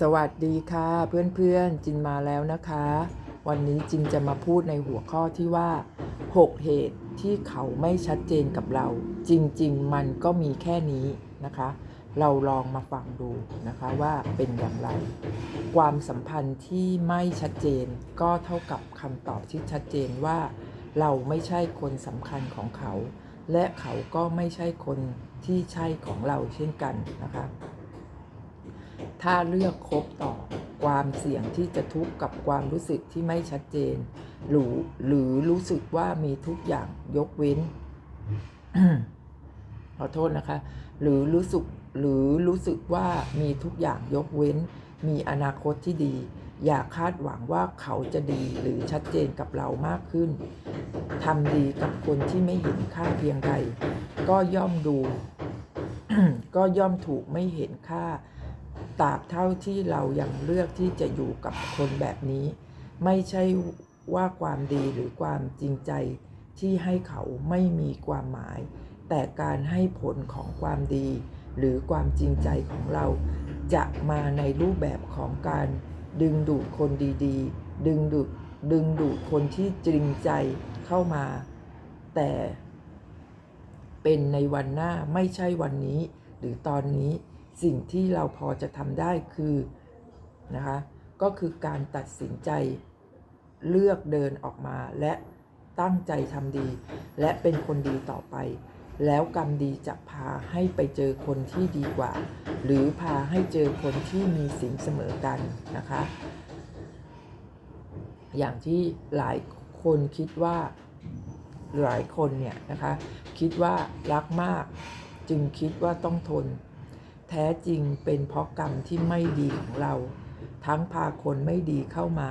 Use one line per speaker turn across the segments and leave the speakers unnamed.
สวัสดีค่ะเพื่อนๆจินมาแล้วนะคะ วันนี้จินจะมาพูดในหัวข้อที่ว่า 6 เหตุที่เขาไม่ชัดเจนกับเรา จริงๆ มันก็มีแค่นี้นะคะ เราลองมาฟังดูนะคะว่าเป็นอย่างไร ความสัมพันธ์ที่ไม่ชัดเจนก็เท่ากับคำตอบที่ชัดเจนว่า เราไม่ใช่คนสำคัญของเขา และเขาก็ไม่ใช่คนที่ใช่ของเราเช่นกันนะคะ ถ้าเลือกคบต่อความเสี่ยงที่จะทุกข์กับความรู้สึกที่ไม่ชัดเจน หรือหรือรู้สึกว่ามีทุกอย่างยกเว้น ขอโทษนะคะ หรือรู้สึกหรือรู้สึกว่ามีทุกอย่างยกเว้น มีอนาคตที่ดี อย่าคาดหวังว่าเขาจะดีหรือชัดเจนกับเรามากขึ้นทำดีกับคนที่ไม่เห็นค่าเพียงใด ก็ย่อมดู ก็ย่อมถูกไม่เห็นค่า ตราบเท่าที่เรายังเลือกที่จะอยู่กับคนแบบนี้ ไม่ใช่ว่าความดีหรือความจริงใจที่ให้เขาไม่มีความหมาย แต่การให้ผลของความดี หรือความจริงใจของเรา จะมาในรูปแบบของการดึงดูดคนดีๆ ดึงดูดดึงดูดคนที่จริงใจเข้ามา แต่เป็นในวันหน้าไม่ใช่วันนี้หรือตอนนี้ สิ่งที่เราพอจะทำได้คือนะคะก็คือการตัดสินใจเลือกเดินออกมาและตั้งใจทำดี และเป็นคนดีต่อไป แล้วกรรมดีจะพาให้ไปเจอคนที่ดีกว่า หรือพาให้เจอคนที่มีสิ่งเสมอกันนะคะ อย่างที่หลายคนคิดว่าหลายคนเนี่ยนะคะ คิดว่ารักมาก จึงคิดว่าต้องทน แท้จริงเป็นเพราะกรรมที่ไม่ดีของเรา ทั้งพาคนไม่ดีเข้ามา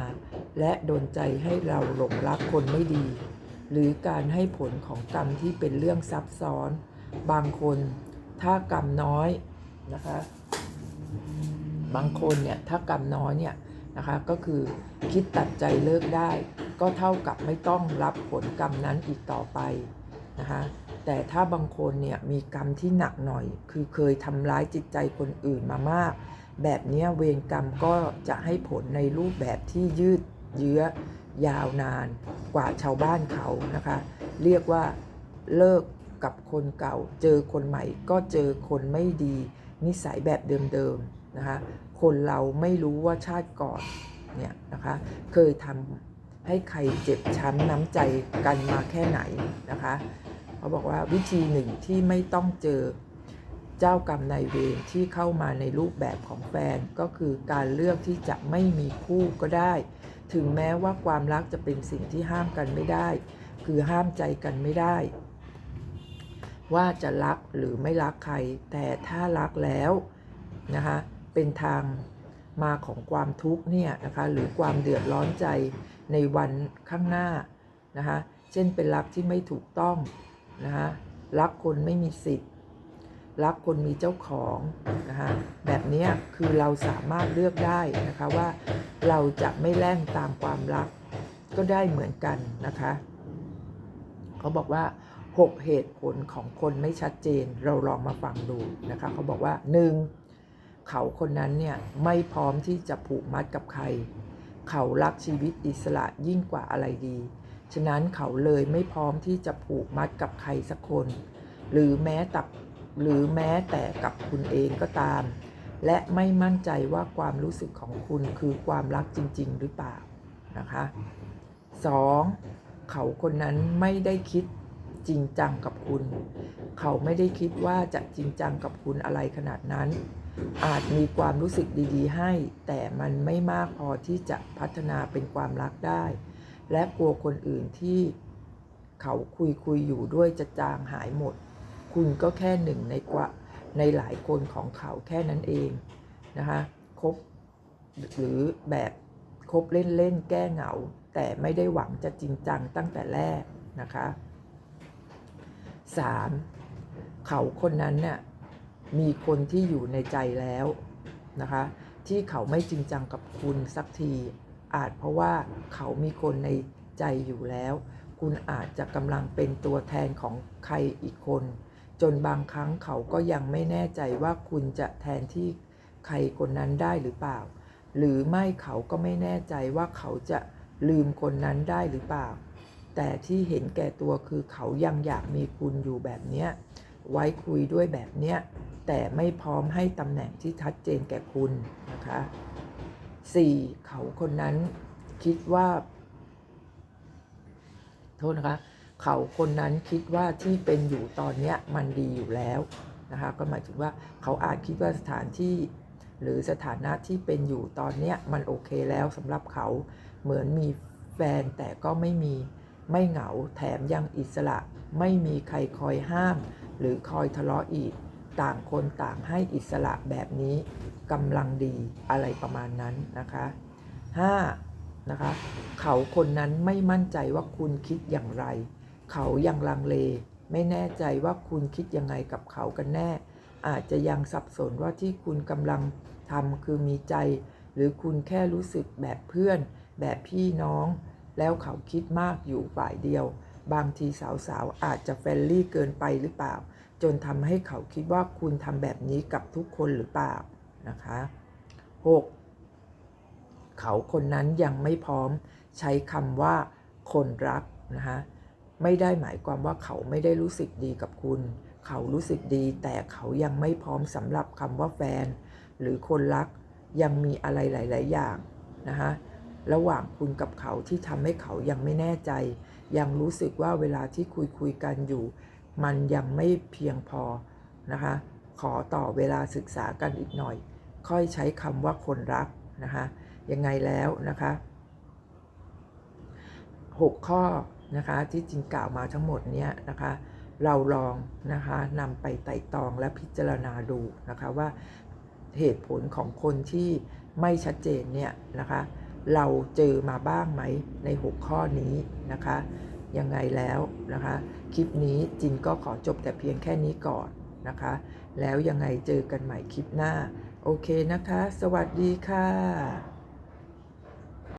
และโดนใจให้เราหลงรักคนไม่ดี หรือการให้ผลของกรรมที่เป็นเรื่องซับซ้อน บางคนถ้ากรรมน้อยนะคะ บางคนเนี่ยถ้ากรรมน้อยเนี่ยนะคะก็คือคิดตัดใจเลิกได้ ก็เท่ากับไม่ต้องรับผลกรรมนั้นอีกต่อไปนะคะ แต่ถ้าบางคนเนี่ยมีกรรมที่หนักหน่อย คือเคยทำร้ายจิตใจคนอื่นมามาก แบบนี้เวรกรรมก็จะให้ผลในรูปแบบที่ยืดเยื้อยาวนานกว่าชาวบ้านเขานะคะ เรียกว่าเลิกกับคนเก่า เจอคนใหม่ก็เจอคนไม่ดี นิสัยแบบเดิมๆนะคะ คนเราไม่รู้ว่าชาติก่อนเนี่ยนะคะ เคยทำให้ใครเจ็บช้ำน้ำใจกันมาแค่ไหนนะคะ เขาบอกว่าวิธีหนึ่งที่ไม่ต้องเจอเจ้ากรรมนายเวรที่เข้ามาในรูปแบบของแฟนก็คือการเลือกที่จะไม่มีคู่ก็ได้ ถึงแม้ว่าความรักจะเป็นสิ่งที่ห้ามกันไม่ได้ คือห้ามใจกันไม่ได้ ว่าจะรักหรือไม่รักใคร แต่ถ้ารักแล้วนะคะเป็นทางมาของความทุกข์เนี่ยนะคะหรือความเดือดร้อนใจในวันข้างหน้านะคะเช่นเป็นรักที่ไม่ถูกต้อง นะคะรักคนไม่มีสิทธิ์ รักคนมีเจ้าของนะคะแบบนี้คือเราสามารถเลือกได้นะคะว่าเราจะไม่แล่นตามความรักก็ได้เหมือนกันนะคะเขาบอกว่า 6 เหตุผลของคนไม่ชัดเจน เราลองมาฟังดูนะคะเขาบอกว่า 1. เขาคนนั้นเนี่ยไม่พร้อมที่จะผูกมัดกับใคร เขารักชีวิตอิสระยิ่งกว่าอะไรดี ฉะนั้นเขาเลยไม่พร้อมที่จะผูกมัดกับใครสักคน หรือแม้แต่หรือแม้แต่กับคุณเองก็ตาม และไม่มั่นใจว่าความรู้สึกของคุณคือความรักจริง ๆ หรือเปล่านะคะ 2. เขาคนนั้นไม่ได้คิดจริงจังกับคุณ เขาไม่ได้คิดว่าจะจริงจังกับคุณอะไรขนาดนั้น อาจมีความรู้สึกดี ๆ ให้ แต่มันไม่มากพอที่จะพัฒนาเป็นความรักได้ และกลัวคนอื่นที่เขาคุยคุยอยู่ด้วยจะจางหายหมด คุณก็แค่หนึ่งในกว่าในหลายคนของเขาแค่นั้นเองนะคะคบหรือแบบคบเล่นๆแก้เหงา แต่ไม่ได้หวังจะจริงจังตั้งแต่แรกนะคะ 3. เขาคนนั้นเนี่ยมีคนที่อยู่ในใจแล้วนะคะ ที่เขาไม่จริงจังกับคุณสักที อาจเพราะว่าเขามีคนในใจอยู่แล้ว คุณอาจจะกำลังเป็นตัวแทนของใครอีกคน จนบางครั้งเขาก็ยังไม่แน่ใจว่าคุณจะแทนที่ใครคนนั้นได้หรือเปล่า หรือไม่เขาก็ไม่แน่ใจว่าเขาจะลืมคนนั้นได้หรือเปล่า แต่ที่เห็นแก่ตัวคือเขายังอยากมีคุณอยู่แบบเนี้ยไว้คุยด้วยแบบเนี้ยแต่ไม่พร้อมให้ตำแหน่งที่ชัดเจนแก่คุณนะคะ 4. เขาคนนั้นคิดว่า โทษนะคะ เขาคนนั้นคิดว่าที่เป็นอยู่ตอนเนี้ยมันดีอยู่แล้วนะคะก็หมายถึงว่าเขาอาจคิดว่าสถานที่ หรือสถานะที่เป็นอยู่ตอนเนี้ยมันโอเคแล้วสำหรับเขาเหมือนมีแฟนแต่ก็ไม่มีไม่เหงาแถมยังอิสระ ไม่มีใครคอยห้าม หรือคอยทะเลาะอีก ต่างคนต่างให้อิสระแบบนี้กำลังดีอะไรประมาณนั้นนะคะ 5. นะคะเขาคนนั้นไม่มั่นใจว่าคุณคิดอย่างไร เขายังลังเล ไม่แน่ใจว่าคุณคิดยังไงกับเขากันแน่ อาจจะยังสับสนว่าที่คุณกำลังทำคือมีใจ หรือคุณแค่รู้สึกแบบเพื่อน แบบพี่น้อง แล้วเขาคิดมากอยู่ฝ่ายเดียว บางทีสาวๆอาจจะเฟนลี่เกินไปหรือเปล่า จนทำให้เขาคิดว่าคุณทำแบบนี้กับทุกคนหรือเปล่านะคะ 6. เขาคนนั้นยังไม่พร้อมใช้คำว่าคนรักนะคะไม่ได้หมายความว่าเขาไม่ได้รู้สึกดีกับคุณ เขารู้สึกดี แต่เขายังไม่พร้อมสำหรับคำว่าแฟน หรือคนรักยังมีอะไรหลาย ๆ อย่างนะคะระหว่างคุณกับเขาที่ทำให้เขายังไม่แน่ใจ ยังรู้สึกว่าเวลาที่คุยคุยกันอยู่ มันยังไม่เพียงพอนะคะ ขอต่อเวลาศึกษากันอีกหน่อย ค่อยใช้คำว่าคนรักนะคะ ยังไงแล้วนะคะ 6 ข้อนะคะที่จริงกล่าวมาทั้งหมดเนี้ยนะคะ เราลองนะคะนำไปไต่ตองและพิจารณาดูนะคะว่าเหตุผลของคนที่ไม่ชัดเจนเนี่ยนะคะ เราเจอมาบ้างไหมใน 6 ข้อนี้นะคะ ยังไงแล้วนะคะ คลิปนี้จินก็ขอจบแต่เพียงแค่นี้ก่อนนะคะ แล้วยังไงเจอกันใหม่คลิปหน้า โอเคนะคะ สวัสดีค่ะ